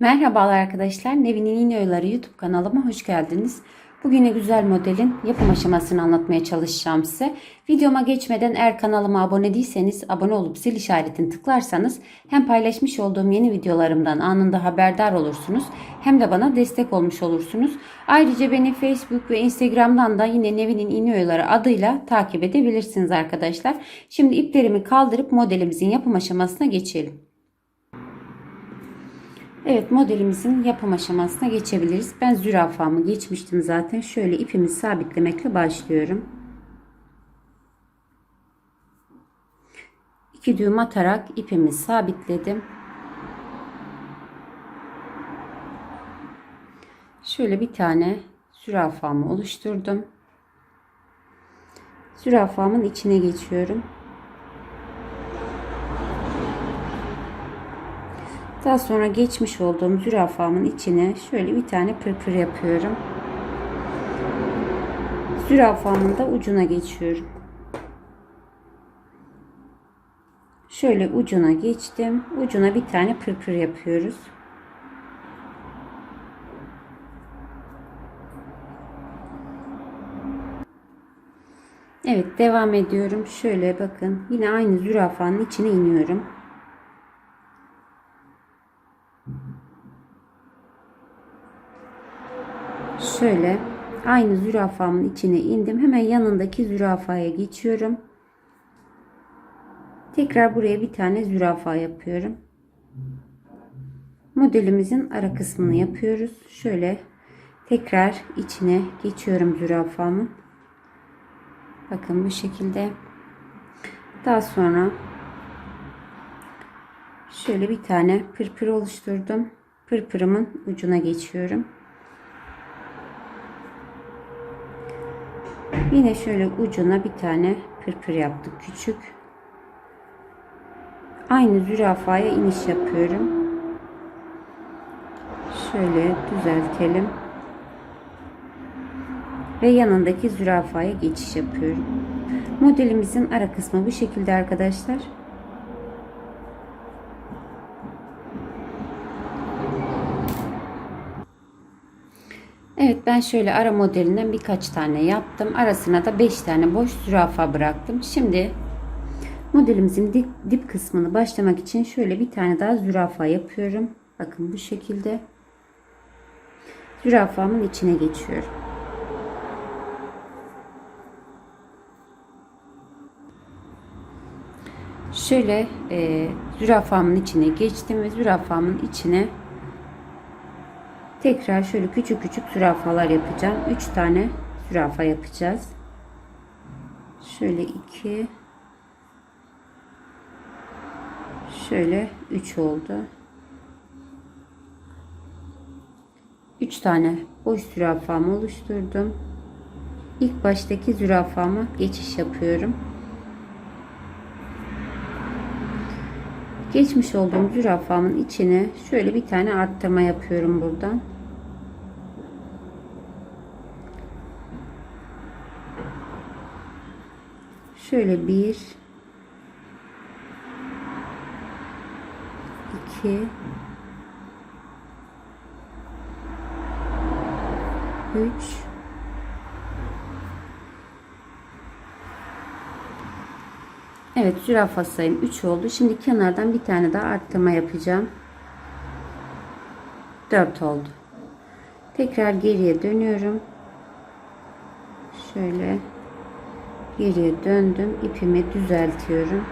Merhabalar arkadaşlar. Nevin'in İğne Oyları YouTube kanalıma hoş geldiniz. Bugüne güzel modelin yapım aşamasını anlatmaya çalışacağım size. Videoma geçmeden eğer kanalıma abone değilseniz abone olup zil işaretini tıklarsanız hem paylaşmış olduğum yeni videolarımdan anında haberdar olursunuz hem de bana destek olmuş olursunuz. Ayrıca beni Facebook ve Instagram'dan da yine Nevin'in İğne Oyları adıyla takip edebilirsiniz arkadaşlar. Şimdi iplerimi kaldırıp modelimizin yapım aşamasına geçelim. Evet modelimizin yapım aşamasına geçebiliriz. Ben zürafamı geçmiştim zaten. Şöyle ipimi sabitlemekle başlıyorum. İki düğüm atarak ipimi sabitledim. Şöyle bir tane zürafamı oluşturdum. Zürafamın içine geçiyorum. Daha sonra geçmiş olduğum zürafamın içine şöyle bir tane pırpır yapıyorum. Zürafamın da ucuna geçiyorum. Şöyle ucuna geçtim. Ucuna bir tane pırpır yapıyoruz. Evet devam ediyorum. Şöyle bakın yine aynı zürafanın içine iniyorum. Şöyle aynı zürafamın içine indim. Hemen yanındaki zürafaya geçiyorum. Tekrar buraya bir tane zürafa yapıyorum. Modelimizin ara kısmını yapıyoruz. Şöyle tekrar içine geçiyorum zürafamın. Bakın bu şekilde. Daha sonra şöyle bir tane pırpır oluşturdum. Pırpırımın ucuna geçiyorum. Yine şöyle ucuna bir tane pırpır yaptık küçük. Aynı zürafaya iniş yapıyorum. Şöyle düzeltelim. Ve yanındaki zürafaya geçiş yapıyorum. Modelimizin ara kısmı bu şekilde arkadaşlar. Evet ben şöyle ara modelinden birkaç tane yaptım. Arasına da 5 tane boş zürafa bıraktım. Şimdi modelimizin dip, dip kısmını başlamak için şöyle bir tane daha zürafa yapıyorum. Bakın bu şekilde. Zürafamın içine geçiyorum. Şöyle e, zürafamın içine geçtim ve zürafamın içine Tekrar şöyle küçük küçük zürafalar yapacağım. 3 tane zürafa yapacağız. Şöyle 2 Şöyle 3 oldu. 3 tane boş zürafamı oluşturdum. İlk baştaki zürafama geçiş yapıyorum. Geçmiş olduğum zürafamın içine şöyle bir tane arttırma yapıyorum buradan. Şöyle bir iki üç Evet zürafa sayım 3 oldu. Şimdi kenardan bir tane daha arttırma yapacağım. 4 oldu. Tekrar geriye dönüyorum. Şöyle geriye döndüm. ipimi düzeltiyorum.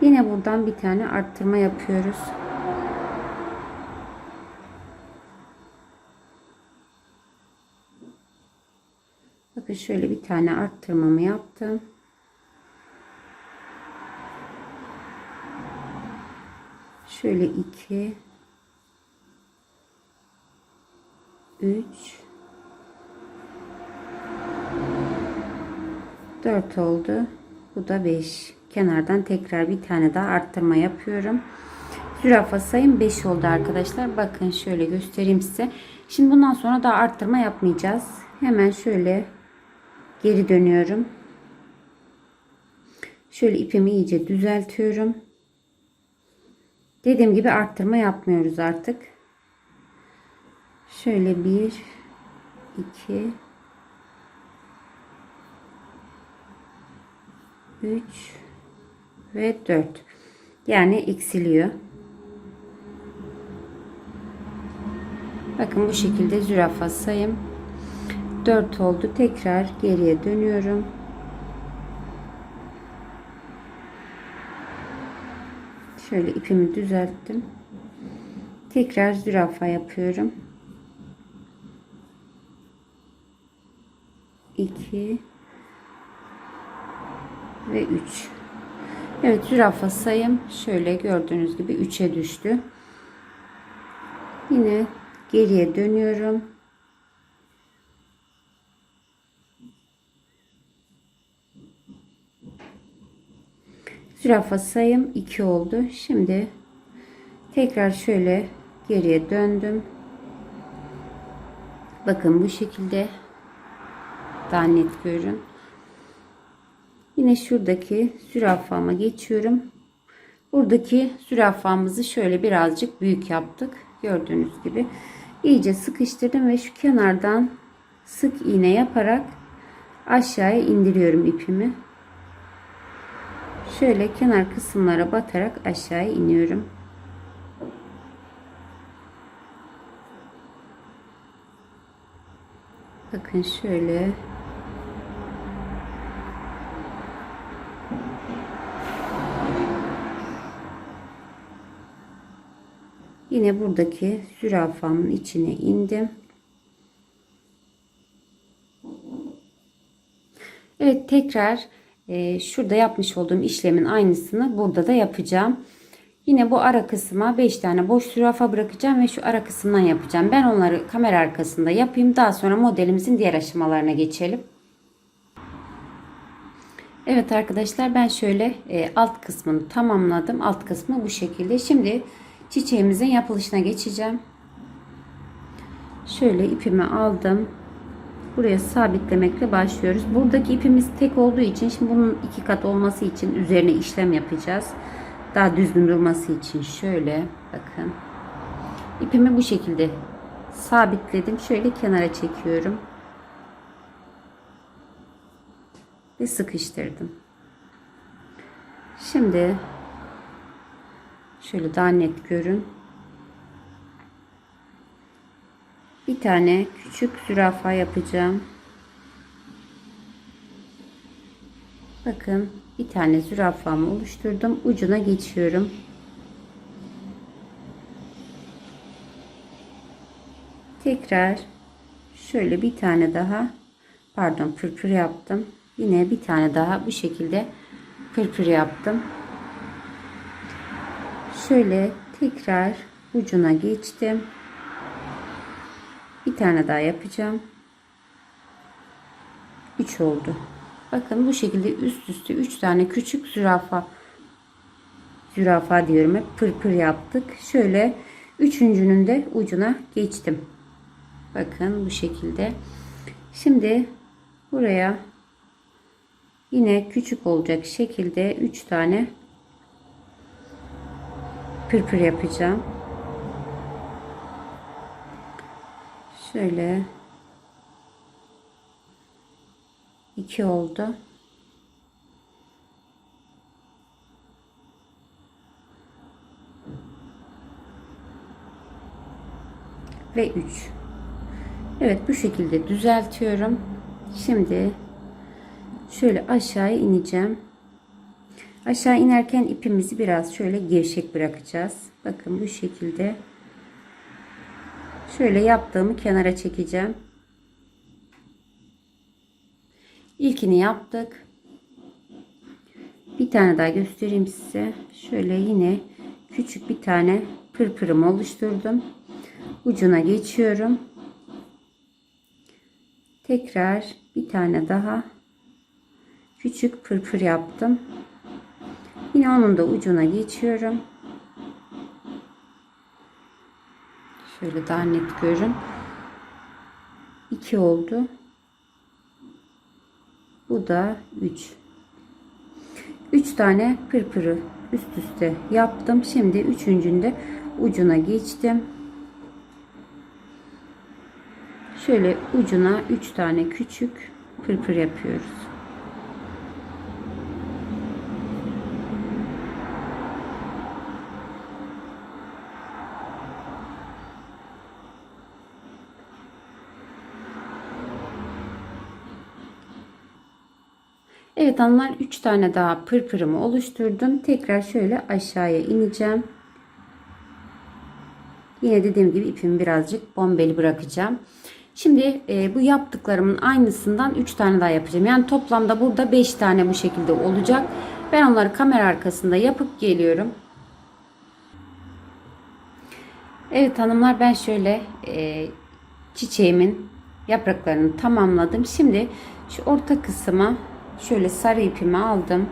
Yine buradan bir tane arttırma yapıyoruz. Bakın şöyle bir tane arttırmamı yaptım. Şöyle 2 3 4 oldu. Bu da 5. Kenardan tekrar bir tane daha arttırma yapıyorum. Zürafa sayım 5 oldu arkadaşlar. Bakın şöyle göstereyim size. Şimdi bundan sonra daha arttırma yapmayacağız. Hemen şöyle geri dönüyorum. Şöyle ipimi iyice düzeltiyorum. Dediğim gibi arttırma yapmıyoruz artık. Şöyle bir, iki, üç ve dört. Yani eksiliyor. Bakın bu şekilde zürafa sayım 4 oldu. Tekrar geriye dönüyorum. Şöyle ipimi düzelttim. Tekrar zürafa yapıyorum. 2 ve 3. Evet zürafa sayım şöyle gördüğünüz gibi 3'e düştü. Yine geriye dönüyorum. Zürafa sayım 2 oldu. Şimdi tekrar şöyle geriye döndüm. Bakın bu şekilde daha net görün. Yine şuradaki zürafama geçiyorum. Buradaki zürafamızı şöyle birazcık büyük yaptık. Gördüğünüz gibi iyice sıkıştırdım ve şu kenardan sık iğne yaparak aşağıya indiriyorum ipimi. Şöyle kenar kısımlara batarak aşağıya iniyorum. Bakın şöyle Yine buradaki zürafamın içine indim. Evet tekrar e, şurada yapmış olduğum işlemin aynısını burada da yapacağım. Yine bu ara kısma 5 tane boş zürafa bırakacağım ve şu ara kısımdan yapacağım. Ben onları kamera arkasında yapayım. Daha sonra modelimizin diğer aşamalarına geçelim. Evet arkadaşlar ben şöyle e, alt kısmını tamamladım. Alt kısmı bu şekilde. Şimdi çiçeğimizin yapılışına geçeceğim. Şöyle ipimi aldım. Buraya sabitlemekle başlıyoruz. Buradaki ipimiz tek olduğu için şimdi bunun iki kat olması için üzerine işlem yapacağız. Daha düzgün durması için şöyle bakın. İpimi bu şekilde sabitledim. Şöyle kenara çekiyorum. Ve sıkıştırdım. Şimdi Şöyle daha net görün. Bir tane küçük zürafa yapacağım. Bakın bir tane zürafamı oluşturdum. Ucuna geçiyorum. Tekrar şöyle bir tane daha pardon pırpır yaptım. Yine bir tane daha bu şekilde pırpır yaptım. Şöyle tekrar ucuna geçtim. Bir tane daha yapacağım. 3 oldu. Bakın bu şekilde üst üste 3 tane küçük zürafa zürafa diyorum hep pırpır yaptık. Şöyle üçüncünün de ucuna geçtim. Bakın bu şekilde. Şimdi buraya yine küçük olacak şekilde 3 tane pırpır yapacağım. Şöyle iki oldu. Ve 3. Evet bu şekilde düzeltiyorum. Şimdi şöyle aşağıya ineceğim. Aşağı inerken ipimizi biraz şöyle gevşek bırakacağız. Bakın bu şekilde. Şöyle yaptığımı kenara çekeceğim. İlkini yaptık. Bir tane daha göstereyim size. Şöyle yine küçük bir tane pırpırım oluşturdum. Ucuna geçiyorum. Tekrar bir tane daha küçük pırpır yaptım. Yine onun da ucuna geçiyorum. Şöyle daha net görün. 2 oldu. Bu da 3. 3 tane pırpırı üst üste yaptım. Şimdi üçüncünde ucuna geçtim. Şöyle ucuna 3 tane küçük pırpır yapıyoruz. Evet hanımlar 3 tane daha pırpırımı oluşturdum. Tekrar şöyle aşağıya ineceğim. Yine dediğim gibi ipimi birazcık bombeli bırakacağım. Şimdi e, bu yaptıklarımın aynısından 3 tane daha yapacağım. Yani toplamda burada 5 tane bu şekilde olacak. Ben onları kamera arkasında yapıp geliyorum. Evet hanımlar ben şöyle e, çiçeğimin yapraklarını tamamladım. Şimdi şu orta kısma şöyle sarı ipimi aldım.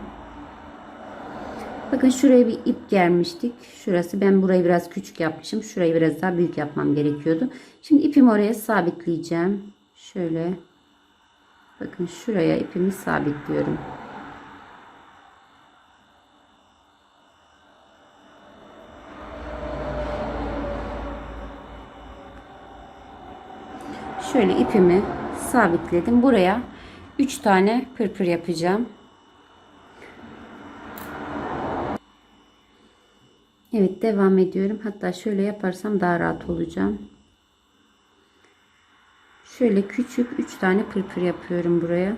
Bakın şuraya bir ip germiştik. Şurası ben burayı biraz küçük yapmışım. Şurayı biraz daha büyük yapmam gerekiyordu. Şimdi ipimi oraya sabitleyeceğim. Şöyle. Bakın şuraya ipimi sabitliyorum. Şöyle ipimi sabitledim. Buraya 3 tane pırpır yapacağım. Evet devam ediyorum. Hatta şöyle yaparsam daha rahat olacağım. Şöyle küçük 3 tane pırpır yapıyorum buraya.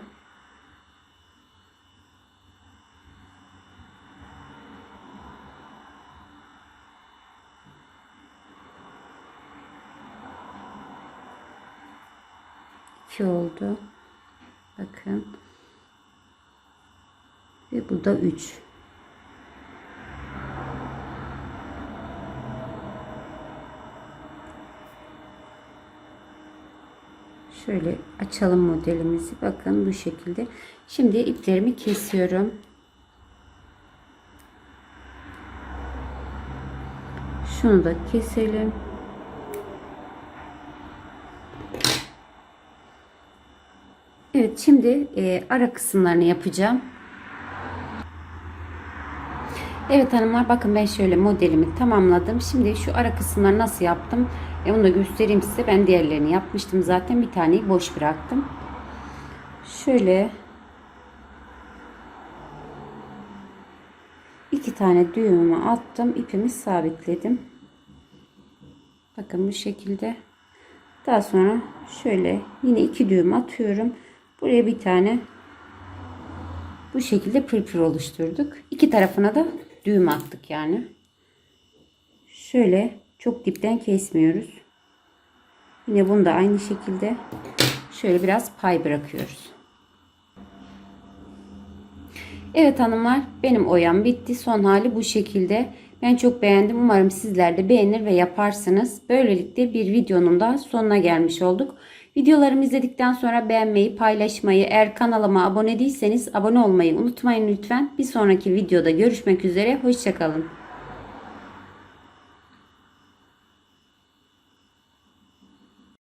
İki oldu. Bakın. Ve bu da 3. Şöyle açalım modelimizi. Bakın bu şekilde. Şimdi iplerimi kesiyorum. Şunu da keselim. Evet şimdi e, ara kısımlarını yapacağım. Evet hanımlar bakın ben şöyle modelimi tamamladım. Şimdi şu ara kısımları nasıl yaptım? E, onu da göstereyim size. Ben diğerlerini yapmıştım zaten. Bir taneyi boş bıraktım. Şöyle iki tane düğümümü attım. ipimi sabitledim. Bakın bu şekilde. Daha sonra şöyle yine iki düğüm atıyorum. Buraya bir tane bu şekilde pırpır oluşturduk. İki tarafına da düğüm attık yani. Şöyle çok dipten kesmiyoruz. Yine bunu da aynı şekilde şöyle biraz pay bırakıyoruz. Evet hanımlar benim oyam bitti. Son hali bu şekilde. Ben çok beğendim. Umarım sizler de beğenir ve yaparsınız. Böylelikle bir videonun da sonuna gelmiş olduk. Videolarımı izledikten sonra beğenmeyi, paylaşmayı, eğer kanalıma abone değilseniz abone olmayı unutmayın lütfen. Bir sonraki videoda görüşmek üzere. Hoşçakalın.